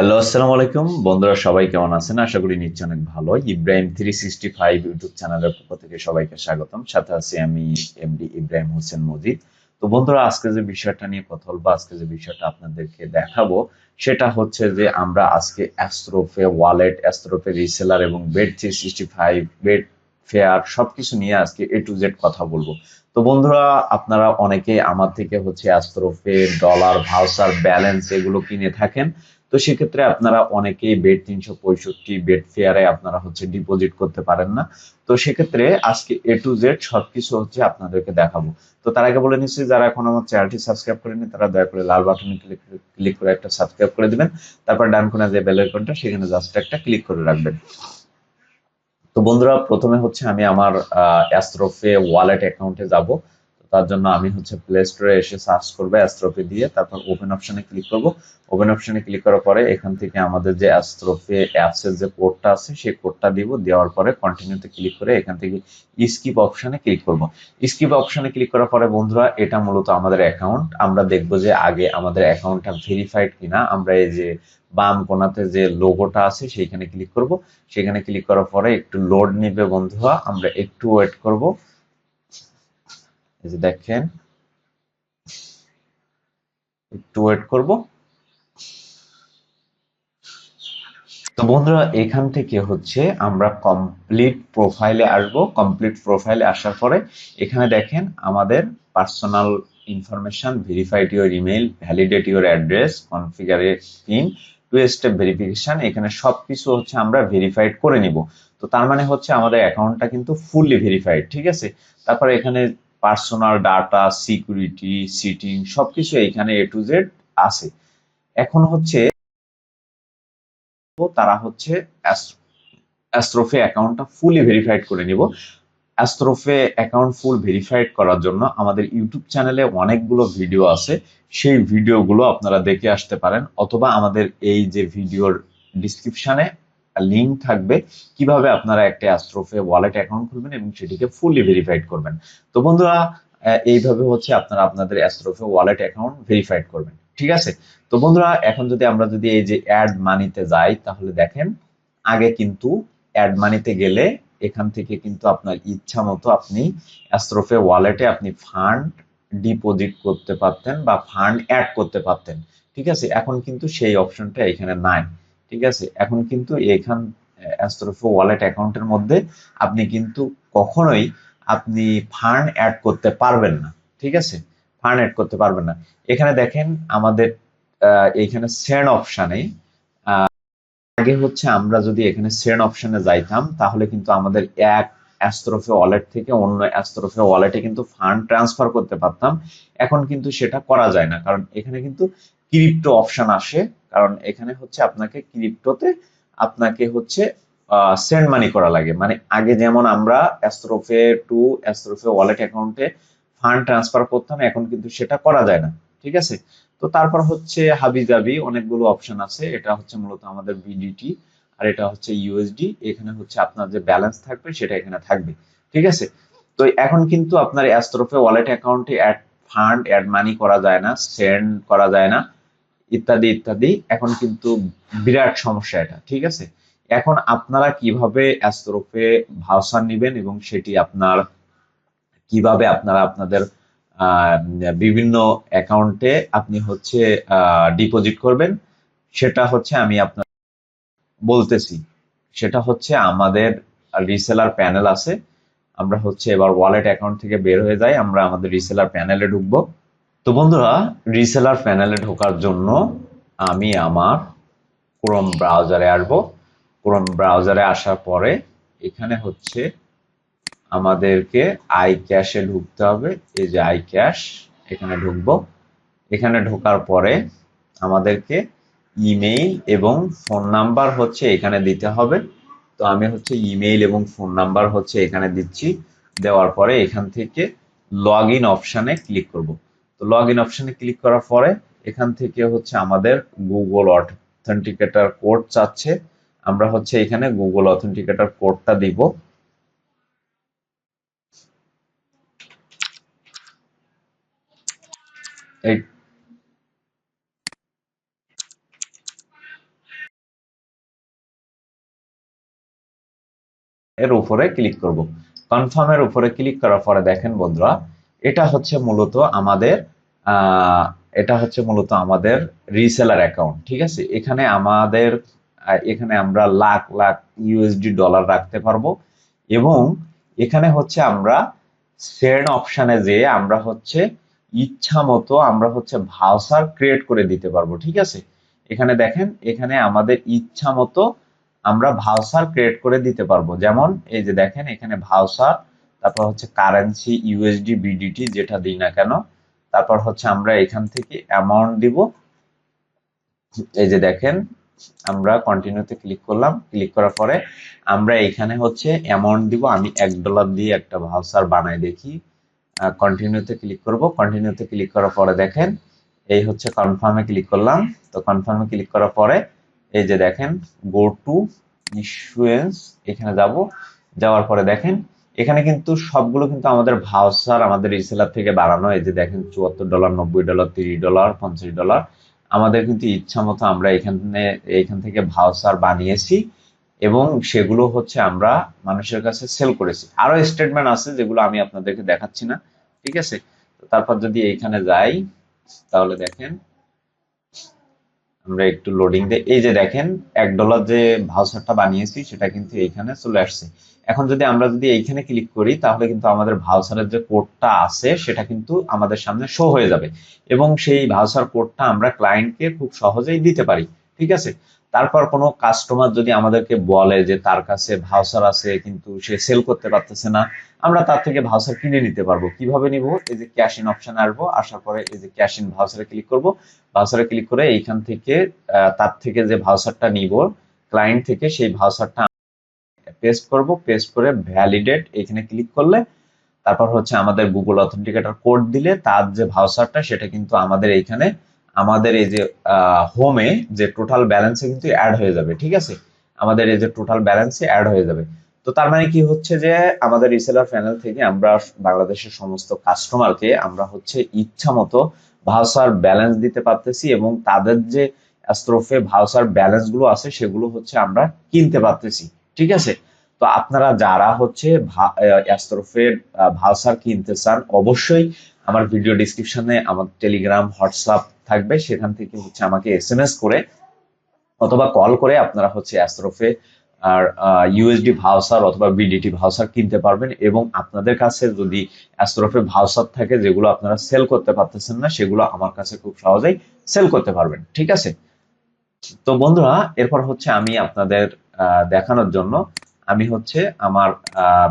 Hello, আসসালামু আলাইকুম। বন্ধুরা, সবাই কেমন আছেন? আশা করি নিশ্চয় অনেক ভালো। Ibrahim three sixty five YouTube চ্যানেলের পক্ষ থেকে সবাইকে স্বাগতম। সাথে আছি আমি এমডি ইব্রাহিম হোসেন মজিদ। তো বন্ধুরা, আজকে যে বিষয়টা নিয়ে কথা বলব, আজকে যে বিষয়টা আপনাদেরকে দেখাবো, সেটা হচ্ছে যে আমরা আজকে অ্যাস্ট্রোফে, ওয়ালেট, অ্যাস্ট্রোফে, রিসেলার এবং bet three sixty five Betfair সবকিছু নিয়ে আজকে এ টু জেড কথা বলব। তো বন্ধুরা, আপনারা অনেকে আমার থেকে হচ্ছে অ্যাস্ট্রোফে, ডলার, ভাউচার, ব্যালেন্স এগুলো কিনে থাকেন। তো সেক্ষেত্রে আপনারা অনেকেই বেড তিনশো পঁয়ষট্টি বেড ফেয়ারে আপনারা হচ্ছে ডিপোজিট করতে পারেন না। তো সেক্ষেত্রে আজকে এ টু জেড সবকিছু হচ্ছে আপনাদেরকে দেখাবো। তো তার আগে বলে নিচ্ছি, যারা এখন আমার চ্যানেলটি সাবস্ক্রাইব করেনি তারা দয়া করে লাল বাটনে ক্লিক ক্লিক করে একটা সাবস্ক্রাইব করে দিবেন। তারপর ডান কোণে যে বেল আইকনটা সেখানে জাস্ট একটা ক্লিক করে রাখবেন। তো বন্ধুরা, প্রথমে হচ্ছে আমি আমার অ্যাস্ট্রোফে ওয়ালেট অ্যাকাউন্টে যাব। তার জন্য আমি হচ্ছে প্লে স্টোরে এসে সার্চ করব অ্যাস্ট্রোফে দিয়ে, তারপর ওপেন অপশনে ক্লিক করব। ওপেন অপশনে ক্লিক করার পরে এখান থেকে আমাদের যে অ্যাস্ট্রোফে অ্যাপসের যে কোডটা আছে, সেই কোডটা দিব। দেওয়ার পরে কন্টিনিউতে ক্লিক করে এখান থেকে স্কিপ অপশনে ক্লিক করব। স্কিপ অপশনে ক্লিক করার পরে বন্ধুরা, এটা মূলত আমাদের অ্যাকাউন্ট আমরা দেখব যে আগে আমাদের অ্যাকাউন্টটা ভেরিফাইড কিনা। আমরা এই যে বাম কোনাতে যে লোগোটা আছে, সেইখানে ক্লিক করব। সেখানে ক্লিক করার পরে একটু লোড নিবে বন্ধুরা। আমরা একটু ওয়েট করব। এই যে দেখেন, একটু ওয়েট করব। তো বন্ধুরা, এখান থেকে হচ্ছে আমরা কমপ্লিট প্রোফাইলে আসব। কমপ্লিট প্রোফাইলে আসার পরে এখানে দেখেন আমাদের personal information verified your email validate your address configure pin two step verification এখানে সবকিছু হচ্ছে আমরা ভেরিফাইড করে নিব। তো তার মানে হচ্ছে আমাদের অ্যাকাউন্টটা কিন্তু ফুললি ভেরিফাইড ঠিক আছে? তারপর এখানে পার্সোনাল ডাটা সিকিউরিটি সিটিং সবকিছু এখানে এ টু জেড আছে। এখন হচ্ছে তারা হচ্ছে অ্যাস্ট্রোফে অ্যাকাউন্টটা ফুলি ভেরিফাইড করে নিব। অ্যাস্ট্রোফে অ্যাকাউন্ট ফুল ভেরিফাইড করার জন্য আমাদের ইউটিউব চ্যানেলে অনেকগুলো ভিডিও আছে। সেই ভিডিওগুলো আপনারা দেখে আসতে পারেন। অথবা আমাদের এই যে ভিডিওর ডিসক্রিপশনে লিঙ্ক থাকবে। কীভাবে আপনারা একটা অ্যাস্ট্রোফে ওয়ালেট অ্যাকাউন্ট খুলবেন এবং সেটিকে ফুললি ভেরিফাইড করবেন। তো বন্ধুরা এইভাবে হচ্ছে আপনারা আপনাদের অ্যাস্ট্রোফে ওয়ালেট অ্যাকাউন্ট ভেরিফাইড করবেন। ঠিক আছে? তো বন্ধুরা, এখন যদি আমরা যদি এই যে অ্যাড মানিতে যাই, তাহলে দেখেন, আগে কিন্তু অ্যাড মানিতে গেলে এখান থেকে কিন্তু আপনার ইচ্ছা মতো আপনি অ্যাস্ট্রোফে ওয়ালেটে আপনি ফান্ড ডিপোজিট করতে পারতেন বা ফান্ড অ্যাড করতে পারতেন। ঠিক আছে? এখন কিন্তু সেই অপশনটা এখানে নাই। ঠিক আছে? এখন কিন্তু এখান অ্যাস্ট্রোফো ওয়ালেট অ্যাকাউন্টের মধ্যে আপনি কিন্তু কখনোই আপনি ফান্ড অ্যাড করতে পারবেন না, ঠিক আছে? ফান্ড অ্যাড করতে পারবেন না। এখানে দেখেন আমাদের এইখানে সেন্ড অপশানে আগে হচ্ছে আমরা যদি এখানে সেন্ড অপশানে যাইতাম, তাহলে কিন্তু আমাদের এক অ্যাস্ট্রোফে ওয়ালেট থেকে অন্য অ্যাস্ট্রোফে ওয়ালেটে কিন্তু ফান্ড ট্রান্সফার করতে পারতাম। এখন কিন্তু সেটা করা যায় না, কারণ এখানে কিন্তু ক্রিপ্টো অপশন আসে। কারণ এখানে হচ্ছে আপনাকে ক্রিপ্টোতে আপনাকে হচ্ছে সেন্ড মানি করা লাগে। মানে আগে যেমন আমরা অ্যাস্ট্রোফে টু অ্যাস্ট্রোফে ওয়ালেট অ্যাকাউন্টে ফান্ড ট্রান্সফার করতাম, এখন কিন্তু সেটা করা যায় না। ঠিক আছে? তো তারপর হচ্ছে হাবিজাবি অনেকগুলো অপশন আছে। এটা হচ্ছে মূলত আমাদের বিডিটি আর এটা হচ্ছে ইউএসডি এখানে হচ্ছে আপনার যে ব্যালেন্স থাকবে সেটা এখানে থাকবে। ঠিক আছে? তো এখন কিন্তু আপনার অ্যাস্ট্রোফে ওয়ালেট অ্যাকাউন্টে অ্যাড ফান্ড অ্যাড মানি করা যায় না সেন্ড করা যায় না। ইত্যাদি ইত্যাদি। এখন কিন্তু বিরাট সমস্যা এটা, ঠিক আছে? এখন আপনারা কীভাবে অ্যাস্ট্রোফে ভাউসার নেবেন এবং সেটি আপনার, কীভাবে আপনারা আপনাদের বিভিন্ন অ্যাকাউন্টে আপনি হচ্ছে ডিপোজিট করবেন, সেটা হচ্ছে আমি আপনার বলতেছি। সেটা হচ্ছে আমাদের রিসেলার প্যানেল আছে। আমরা হচ্ছে এবার ওয়ালেট অ্যাকাউন্ট থেকে বের হয়ে যাই, আমরা আমাদের রিসেলার প্যানেলে ঢুকবো। তো বন্ধুরা রিসেলার প্যানেলে ঢোকার জন্য আমি আমার ক্রোম ব্রাউজারে আসব। ক্রোম ব্রাউজারে আসার পরে এখানে হচ্ছে আমাদেরকে আই ক্যাশে ঢুকতে হবে। এই যে আই ক্যাশ এখানে ঢুকবো। এখানে ঢোকার পরে আমাদেরকে ইমেইল এবং ফোন নাম্বার হচ্ছে এখানে দিতে হবে। তো আমি হচ্ছে ইমেইল এবং ফোন নাম্বার হচ্ছে এখানে দিচ্ছি। দেওয়ার পরে এখান থেকে লগ ইন অপশানে ক্লিক করব। তো লগ ইন অপশনে ক্লিক করার পরে এখান থেকে হচ্ছে আমাদের গুগল অথেন্টিকেটার কোড চাচ্ছে। আমরা হচ্ছে এখানে গুগল অথেন্টিকেটার কোডটা দিব। এই এর উপরে ক্লিক করব। কনফার্মের উপরে ক্লিক করার পরে দেখেন বন্ধুরা, এটা হচ্ছে মূলত আমাদের এটা হচ্ছে মূলত আমাদের রিসেলার অ্যাকাউন্ট ঠিক আছে? এখানে আমাদের এখানে আমরা লাখ লাখ ইউএসডি ডলার রাখতে পারব এবং এখানে হচ্ছে আমরা সেন্ড অপশনে যেয়ে আমরা হচ্ছে ইচ্ছা মতো আমরা হচ্ছে ভাউচার ক্রিয়েট করে দিতে পারব, ঠিক আছে? এখানে দেখেন, এখানে আমাদের ইচ্ছা মতো আমরা ভাউচার ক্রিয়েট করে দিতে পারব। যেমন এই যে দেখেন, এখানে ভাউচার তারপর হচ্ছে কারেন্সি ইউএসডি বিডিটি যেটা দিই না কেন তারপর হচ্ছে আমরা এখান থেকে অ্যামাউন্ট দিব। এই যে দেখেন, আমরা কন্টিনিউতে ক্লিক করলাম। ক্লিক করার পরে আমরা এখানে হচ্ছে অ্যামাউন্ট দিব। আমি এক ডলার দিয়ে একটা ভাউচার বানাই দেখি। কন্টিনিউতে ক্লিক করব। কন্টিনিউতে ক্লিক করার পরে দেখেন, এই হচ্ছে কনফার্মে ক্লিক করলাম। তো কনফার্মে ক্লিক করার পরে এই যে দেখেন গো টু ইস্যুয়েন্স এখানে যাব। যাওয়ার পরে দেখেন এখানে কিন্তু সবগুলো কিন্তু আমাদের ভাউচার আমাদের রিসেলার থেকে বাড়ানো। এই যে দেখেন, চুয়াত্তর ডলার নব্বই ডলার তিরিশ ডলার পঞ্চাশ ডলার আমাদের কিন্তু ইচ্ছা মতো আমরা এখানে, এখান থেকে ভাউচার বানিয়েছি এবং সেগুলো হচ্ছে আমরা মানুষের কাছে সেল করেছি। আরও স্টেটমেন্ট আছে যেগুলো আমি আপনাদেরকে দেখাচ্ছি না, ঠিক আছে? তারপর যদি এইখানে যাই, তাহলে দেখেন আমরা একটু লোডিং দিই। এই যে দেখেন, এক ডলার যে ভাউচারটা বানিয়েছি, সেটা কিন্তু এইখানে চলে আসছে। এখন যদি আমরা যদি এইখানে ক্লিক করি, তাহলে কিন্তু আমাদের ভাউচারের যে কোডটা আছে, সেটা কিন্তু আমাদের সামনে শো হয়ে যাবে। এবং সেই ভাউচার কোডটা আমরা ক্লায়েন্টকে খুব সহজেই দিতে পারি। ঠিক আছে? তারপর কোনো কাস্টমার যদি আমাদেরকে বলে যে তার কাছে ভাউচার আছে কিন্তু সে সেল করতে পারতেছে না, আমরা তার থেকে ভাউচার কিনে নিতে পারব। কীভাবে নিব? এই যে ক্যাশ ইন অপশন আসব, আসার পরে এই যে ক্যাশ ইন ভাউচারে ক্লিক করব। ভাউচারে ক্লিক করে এইখান থেকে তার থেকে যে ভাউচারটা নিব ক্লায়েন্ট থেকে সেই ভাউচারটা পেস্ট করব পেস্ট করে ভ্যালিডেট এখানে ক্লিক করলে, তারপর হচ্ছে আমাদের গুগল অথেন্টিকেটর কোড দিলে তার যে ভাউচারটা সেটা কিন্তু আমাদের এইখানে আমাদের এই যে হোমে যে টোটাল ব্যালেন্সে কিন্তু অ্যাড হয়ে যাবে, ঠিক আছে? আমাদের এই যে টোটাল ব্যালেন্সে অ্যাড হয়ে যাবে। তো তার মানে কি হচ্ছে যে, আমাদের রিসেলার প্যানেল থেকে আমরা বাংলাদেশের সমস্ত কাস্টমারকে আমরা হচ্ছে ইচ্ছা মতো ভাউচার ব্যালেন্স দিতে পারতেছি এবং তাদের যে অ্যাস্ট্রোফে ভাউচার ব্যালেন্সগুলো আছে, সেগুলো হচ্ছে আমরা কিনতে পারতেছি, ঠিক আছে? তো আপনারা যারা হচ্ছে ভাউচার কিনতে চান, অবশ্যই আমার ভিডিও ডিসক্রিপশনে আমার টেলিগ্রাম হোয়াটসঅ্যাপ থাকবে, সেখান থেকে হচ্ছে আমাকে এসএমএস করে অথবা কল করে আপনারা হচ্ছে অ্যাস্ট্রোফে আর ইউএসডি ভাউচার অথবা বিডিটি ভাউচার কিনতে পারবেন এবং আপনাদের কাছে যদি অ্যাস্ট্রোফে ভাউচার থাকে, যেগুলো আপনারা সেল করতে পারতেছেন না, সেগুলো আমার কাছে খুব সহজেই সেল করতে পারবেন, ঠিক আছে? তো বন্ধুরা, এরপর হচ্ছে আমি আপনাদের দেখানোর জন্য আমি হচ্ছে আমার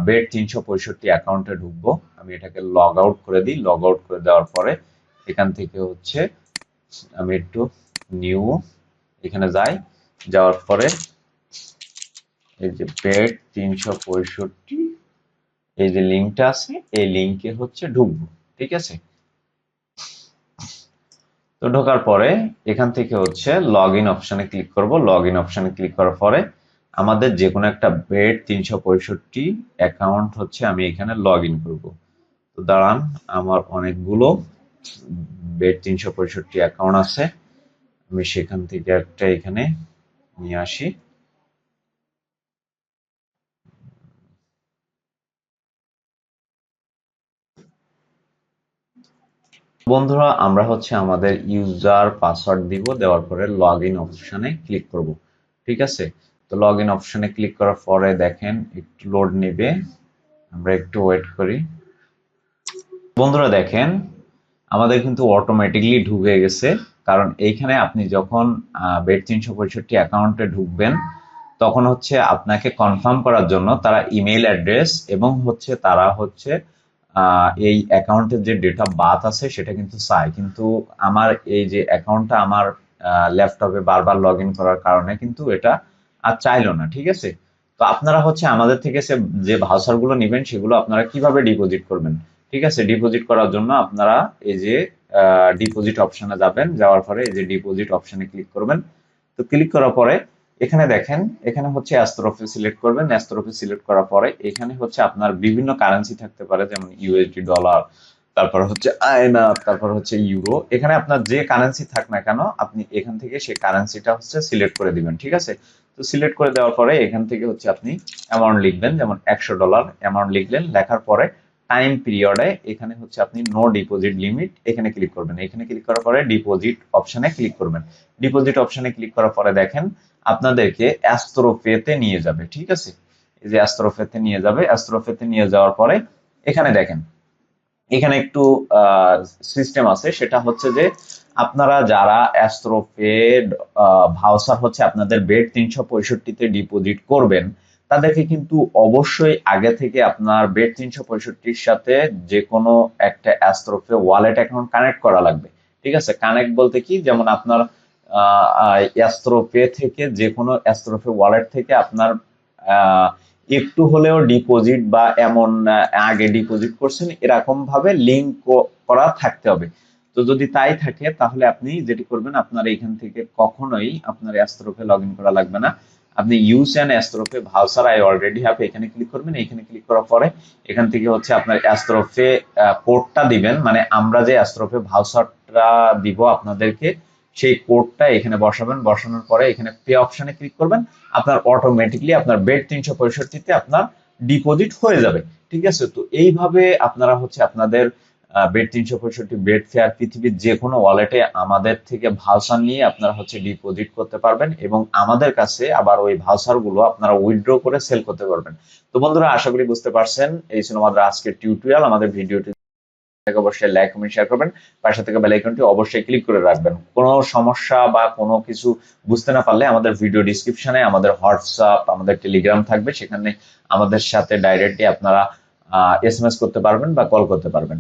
বেড তিনশো পঁয়ষট্টি অ্যাকাউন্টে ঢুকবো। আমি এটাকে লগ আউট করে দিই। লগ আউট করে দেওয়ার পরে এখান থেকে হচ্ছে আমি একটু নিউ এখানে যাই, যাওয়ার পরে এই যে বেড তিনশো পঁয়ষট্টি, এই যে লিঙ্কটা আছে, এই লিঙ্কে হচ্ছে ঢুকবো, ঠিক আছে? তো ঢোকার পরে এখান থেকে হচ্ছে লগ ইন অপশানে ক্লিক করব লগ ইন অপশানে ক্লিক করার পরে আমাদের যে কোনো একটা বেড তিনশো পঁয়ষট্টি অ্যাকাউন্ট হচ্ছে আমি এখানে লগ ইন করব। তো দাঁড়ান, আমার অনেকগুলো বেড তিনশো পঁয়ষট্টি অ্যাকাউন্ট আছে। আমি সেখান থেকে একটা এখানে নিয়ে আসি। বন্ধুরা, আমরা হচ্ছে আমাদের ইউজার পাসওয়ার্ড দিব, দেওয়ার পরে লগ ইন অপশনে ক্লিক করব। ঠিক আছে? তো লগ ইন অপশনে ক্লিক করার পরে দেখেন, একটু লোড নেবে। আমরা একটু ওয়েট করি। বন্ধুরা, দেখেন আমাদের কিন্তু অটোমেটিকলি ঢুকে গেছে। কারণ এইখানে আপনি যখন বেড তিনশো পঁয়ষট্টি অ্যাকাউন্টে ঢুকবেন, তখন হচ্ছে আপনাকে কনফার্ম করার জন্য তারা ইমেল অ্যাড্রেস এবং হচ্ছে তারা হচ্ছে এই অ্যাকাউন্টের যে ডেট অফ বার্থ আছে সেটা কিন্তু চায়। কিন্তু আমার এই যে অ্যাকাউন্টটা আমার ল্যাপটপে বারবার লগ ইন করার কারণে কিন্তু এটা আর চাইলো না, ঠিক আছে? তো আপনারা হচ্ছে আমাদের থেকে যে ভাউচারগুলো নেবেন সেগুলো আপনারা কীভাবে ডিপোজিট করবেন? ঠিক আছে ডিপোজিট করার জন্য আপনারা এই যে ডিপোজিট অপশনে যাবেন, যাওয়ার পরে এই যে ডিপোজিট অপশনে ক্লিক করবেন। তো ক্লিক করার পরে এখানে দেখেন, এখানে হচ্ছে অ্যাস্ট্রোফি সিলেক্ট করবেন। অ্যাস্ট্রোফি সিলেক্ট করার পরে এখানে হচ্ছে আপনার বিভিন্ন কারেন্সি থাকতে পারে, যেমন ইউএসডি ডলার তারপর হচ্ছে আয়না, তারপর হচ্ছে ইউরো এখানে আপনার যে কারেন্সি থাক না কেন, আপনি এখান থেকে সেই কারেন্সিটা হচ্ছে সিলেক্ট করে দিবেন, ঠিক আছে? তো সিলেক্ট করে দেওয়ার পরে এখান থেকে হচ্ছে আপনি অ্যামাউন্ট লিখবেন, যেমন একশো ডলার অ্যামাউন্ট লিখলেন, লেখার পরে টাইম পিরিয়ডে এখানে হচ্ছে আপনি নো ডিপোজিট লিমিট এখানে ক্লিক করবেন। এখানে ক্লিক করার পরে ডিপোজিট অপশনে ক্লিক করবেন। ডিপোজিট অপশনে ক্লিক করার পরে দেখেন আপনাদেরকে অ্যাস্ট্রোপেতে নিয়ে যাবে, ঠিক আছে? এই যে অ্যাস্ট্রোপেতে নিয়ে যাবে অ্যাস্ট্রোপেতে নিয়ে যাওয়ার পরে এখানে দেখেন, এখানে একটু সিস্টেম আছে, সেটা হচ্ছে যে আপনারা যারা অ্যাস্ট্রোপে ভাউসার হচ্ছে আপনাদের বেড তিনশো পঁয়ষট্টিতে ডিপোজিট করবেন তাদেরকে কিন্তু অবশ্যই আগে থেকে আপনার বেড তিনশো পঁয়ষট্টির সাথে যে কোনো একটা অ্যাস্ট্রোপে ওয়ালেট অ্যাকাউন্ট কানেক্ট করা লাগবে। ঠিক আছে? কানেক্ট বলতে কি? যেমন আপনার অ্যাস্ট্রোপে থেকে যে কোনো অ্যাস্ট্রোপে ওয়ালেট থেকে আপনার একটু হলেও ডিপোজিট বা এমন আগে ডিপোজিট করছেন এরকম ভাবে লিঙ্ক করা থাকতে হবে। তো যদি তাই থাকে, তাহলে আপনি যেটি করবেন, আপনার এখান থেকে কখনোই আপনার অ্যাস্ট্রোপে লগ করা লাগবে না। আপনি use and AstroPay voucher I already have এখানে ক্লিক করবেন, এখানে ক্লিক করার পরে এখান থেকে হচ্ছে আপনার অ্যাস্ট্রোপে কোডটা দিবেন মানে আমরা যে অ্যাস্ট্রোপে ভাউসারটা দিব আপনাদেরকে, সেই কোডটা এখানে বসাবেন, বসানোর পরে এখানে পে অপশনে ক্লিক করবেন, আপনার অটোমেটিকলি আপনার বেড তিনশো পঁয়ষট্টিতে আপনার ডিপোজিট হয়ে যাবে, ঠিক আছে? তো এইভাবে আপনারা হচ্ছে আপনাদের বেড তিনশো পঁয়ষট্টি, বেড ফেয়ার, পৃথিবীর যে কোনো ওয়ালেটে আমাদের থেকে ভাউচার নিয়ে আপনারা হচ্ছে ডিপোজিট করতে পারবেন এবং আমাদের কাছে আবার ওই ভাউচারগুলো আপনারা উইথড্র করে সেল করতে পারবেন। তো বন্ধুরা, আশা করি বুঝতে পারছেন। এই ছিল আমাদের আজকের টিউটোরিয়াল আমাদের ভিডিওটি অবশ্যই লাইক কমেন্ট শেয়ার করবেন। পাশে থেকে বেল আইকনটি অবশ্যই ক্লিক করে রাখবেন। কোনো সমস্যা বা কোনো কিছু বুঝতে না পারলে আমাদের ভিডিও ডিসক্রিপশনে আমাদের হোয়াটসঅ্যাপ আমাদের টেলিগ্রাম থাকবে। সেখানে আমাদের সাথে ডাইরেক্টলি আপনারা এসএমএস করতে পারবেন বা কল করতে পারবেন।